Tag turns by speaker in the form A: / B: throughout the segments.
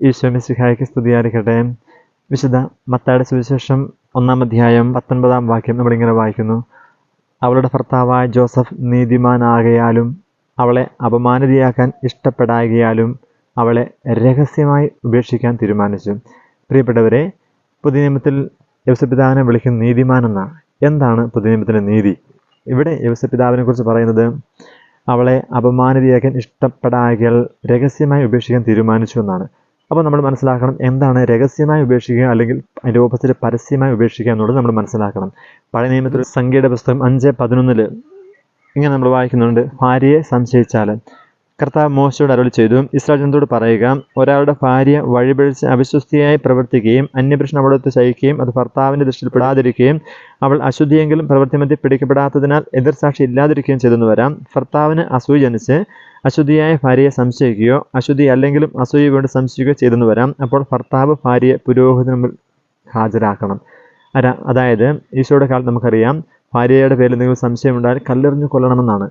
A: ഈശോ മിശിഹായ്ക്ക് സ്തുതിയായിരിക്കട്ടെ. വിശുദ്ധ മത്തായുടെ സുവിശേഷം ഒന്നാം അധ്യായം പത്തൊൻപതാം വാക്യം നമ്മളിങ്ങനെ വായിക്കുന്നു. അവളുടെ ഭർത്താവായ ജോസഫ് നീതിമാനാകയാലും അവളെ അപമാനിതയാക്കാൻ ഇഷ്ടപ്പെടാകിയാലും അവളെ രഹസ്യമായി ഉപേക്ഷിക്കാൻ തീരുമാനിച്ചു. പ്രിയപ്പെട്ടവരെ പുതിയ നിയമത്തിൽ യവസപിതാവിനെ വിളിക്കുന്ന നീതിമാൻ എന്നാണ് എന്താണ് പുതിയ നീതി? ഇവിടെ യവസപിതാവിനെ കുറിച്ച് പറയുന്നത് അവളെ അപമാനിതയാക്കാൻ ഇഷ്ടപ്പെടാകിയാൽ രഹസ്യമായി ഉപേക്ഷിക്കാൻ തീരുമാനിച്ചു എന്നാണ്. അപ്പോൾ നമ്മൾ മനസ്സിലാക്കണം എന്താണ് രഹസ്യമായി ഉപേക്ഷിക്കുക അല്ലെങ്കിൽ ഓപ്പോസിറ്റ് പരസ്യമായി ഉപേക്ഷിക്കുക എന്നുള്ളത് നമ്മൾ മനസ്സിലാക്കണം. പഴയ നിയമത്തിൽ സംഖ്യയുടെ പുസ്തകം അഞ്ച് പതിനൊന്നിൽ ഇങ്ങനെ നമ്മൾ വായിക്കുന്നുണ്ട്. ഭാര്യയെ സംശയിച്ചാൽ കർത്താവ് മോശയോട് അരുളി ചെയ്തു. ഇസ്രായേൽ ജനത്തോട് പറയുക ഒരാളുടെ ഭാര്യ വഴിപിഴച്ച് അവിശ്വസ്തിയായി പ്രവർത്തിക്കുകയും അന്യപുരുഷൻ അവിടുത്തെ ശയിക്കുകയും അത് ഭർത്താവിന്റെ ദൃഷ്ടിയിൽപ്പെടാതിരിക്കുകയും അവൾ അശുദ്ധിയെങ്കിലും പ്രവൃത്തിമധ്യ പിടിക്കപ്പെടാത്തതിനാൽ എതിർസാക്ഷി ഇല്ലാതിരിക്കുകയും ചെയ്തെന്ന് വരാം. ഭർത്താവിന് അസൂയ ജനിച്ച് അശുദ്ധിയായ ഭാര്യയെ സംശയിക്കുകയോ അശുദ്ധി അല്ലെങ്കിലും അസൂയ വേണ്ടി സംശയിക്കുകയോ ചെയ്തെന്ന് വരാം. അപ്പോൾ ഭർത്താവ് ഭാര്യയെ പുരോഹിതന് ഹാജരാക്കണം. അതായത് ഈശോയുടെ കാലത്ത് നമുക്കറിയാം ഭാര്യയുടെ പേരിൽ എന്തെങ്കിലും സംശയമുണ്ടായാൽ കല്ലെറിഞ്ഞു കൊല്ലണമെന്നാണ്.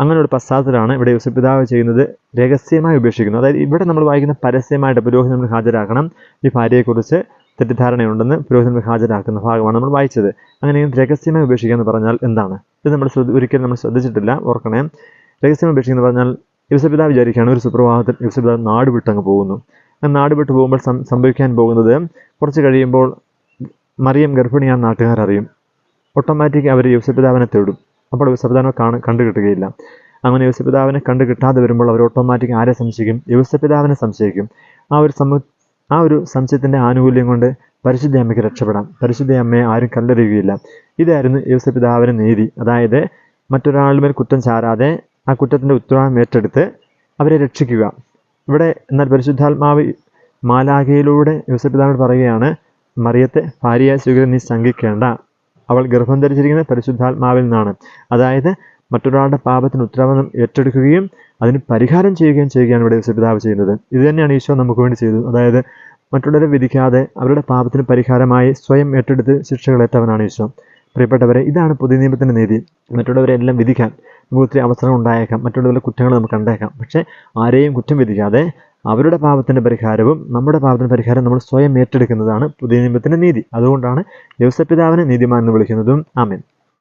A: അങ്ങനെ ഒരു പശ്ചാത്തലമാണ് ഇവിടെ യൂസഫ് പിതാവ് ചെയ്യുന്നത് രഹസ്യമായി ഉപേക്ഷിക്കുന്നത് അതായത് ഇവിടെ നമ്മൾ വായിക്കുന്ന പരസ്യമായിട്ട് പുരോഹിതൻ നമ്മൾ ഹാജരാക്കണം. ഈ ഭാര്യയെക്കുറിച്ച് തെറ്റിദ്ധാരണയുണ്ടെന്ന് നമ്മൾ ഹാജരാക്കുന്ന ഭാഗമാണ് നമ്മൾ വായിച്ചത്. അങ്ങനെ രഹസ്യമായി ഉപേക്ഷിക്കുക എന്ന് പറഞ്ഞാൽ എന്താണ്? ഇത് നമ്മൾ ശ്രദ്ധ ഒരിക്കലും നമ്മൾ ശ്രദ്ധിച്ചിട്ടില്ല ഓർക്കണേ. രഹസ്യമായി ഉപേക്ഷിക്കുന്നു എന്ന് പറഞ്ഞാൽ യൂസഫിതാവ് വിചാരിക്കുകയാണ് ഒരു സുപ്രഭാതത്തിൽ യൂസഫിതാവ് നാട് വിട്ടങ്ങ് പോകുന്നു. നാട് വിട്ടു പോകുമ്പോൾ സംഭവിക്കാൻ പോകുന്നത് കുറച്ച് കഴിയുമ്പോൾ മറിയം ഗർഭിണിയാൻ നാട്ടുകാരറിയും. ഓട്ടോമാറ്റിക് അവർ യൂസഫിതാവിനെ തേടും. അപ്പോൾ യൂസഫിതാവിനെ കാണ കണ്ടു കിട്ടുകയില്ല അങ്ങനെ യൂസഫിതാവിനെ കണ്ടു കിട്ടാതെ വരുമ്പോൾ അവർ ഓട്ടോമാറ്റിക് ആരെ സംശയിക്കും? യൂസഫിതാവിനെ സംശയിക്കും. ആ ഒരു സമ ആ ഒരു സംശയത്തിന്റെ ആനുകൂല്യം കൊണ്ട് പരിശുദ്ധ അമ്മയ്ക്ക് രക്ഷപ്പെടാം. പരിശുദ്ധ അമ്മയെ ആരും കല്ലെറിയുകയില്ല. ഇതായിരുന്നു യൂസഫിതാവിന്റെ നീതി. അതായത് മറ്റൊരാളുടെ മേൽ കുറ്റം ചാരാതെ ആ കുറ്റത്തിന്റെ ഉത്തരവാദിത്വം ഏറ്റെടുത്ത് അവരെ രക്ഷിക്കുക. ഇവിടെ എന്നാൽ പരിശുദ്ധാത്മാവ് മാലാഖയിലൂടെ യൂസഫിതാവിനോട് പറയുകയാണ് മറിയത്തെ ഭാര്യയായി സ്വീകരിച്ച് നീ ശങ്കിക്കേണ്ട. അവൾ ഗർഭം ധരിച്ചിരിക്കുന്നത് പരിശുദ്ധാത്മാവിൽ നിന്നാണ്. അതായത് മറ്റൊരാളുടെ പാപത്തിന് ഉത്തരവാദം ഏറ്റെടുക്കുകയും അതിന് പരിഹാരം ചെയ്യുകയും ചെയ്യുകയാണ് ഇവിടെ യേശുപിതാവ് ചെയ്യുന്നത്. ഇത് തന്നെയാണ് ഈശോ നമുക്ക് വേണ്ടി ചെയ്തത്. അതായത് മറ്റുള്ളവരെ വിധിക്കാതെ അവരുടെ പാപത്തിന് പരിഹാരമായി സ്വയം ഏറ്റെടുത്ത് ശിക്ഷകളേറ്റവനാണ് ഈശോ. പ്രിയപ്പെട്ടവരെ ഇതാണ് പുതിയ നിയമത്തിന്റെ നീതി. മറ്റുള്ളവരെ എല്ലാം വിധിക്കാൻ നമുക്ക് ഒത്തിരി അവസരം ഉണ്ടായേക്കാം. മറ്റുള്ളവരുടെ കുറ്റങ്ങൾ നമുക്ക് കണ്ടേക്കാം. പക്ഷേ ആരെയും കുറ്റം വിധിക്കാതെ അവരുടെ പാപത്തിന്റെ പരിഹാരവും നമ്മുടെ പാപത്തിന്റെ പരിഹാരം നമ്മൾ സ്വയം ഏറ്റെടുക്കുന്നതാണ് പുതിയ നിയമത്തിന്റെ നീതി. അതുകൊണ്ടാണ് യോസപിതാവിനെ നീതിമാൻ എന്ന് വിളിക്കുന്നതും. ആമേൻ.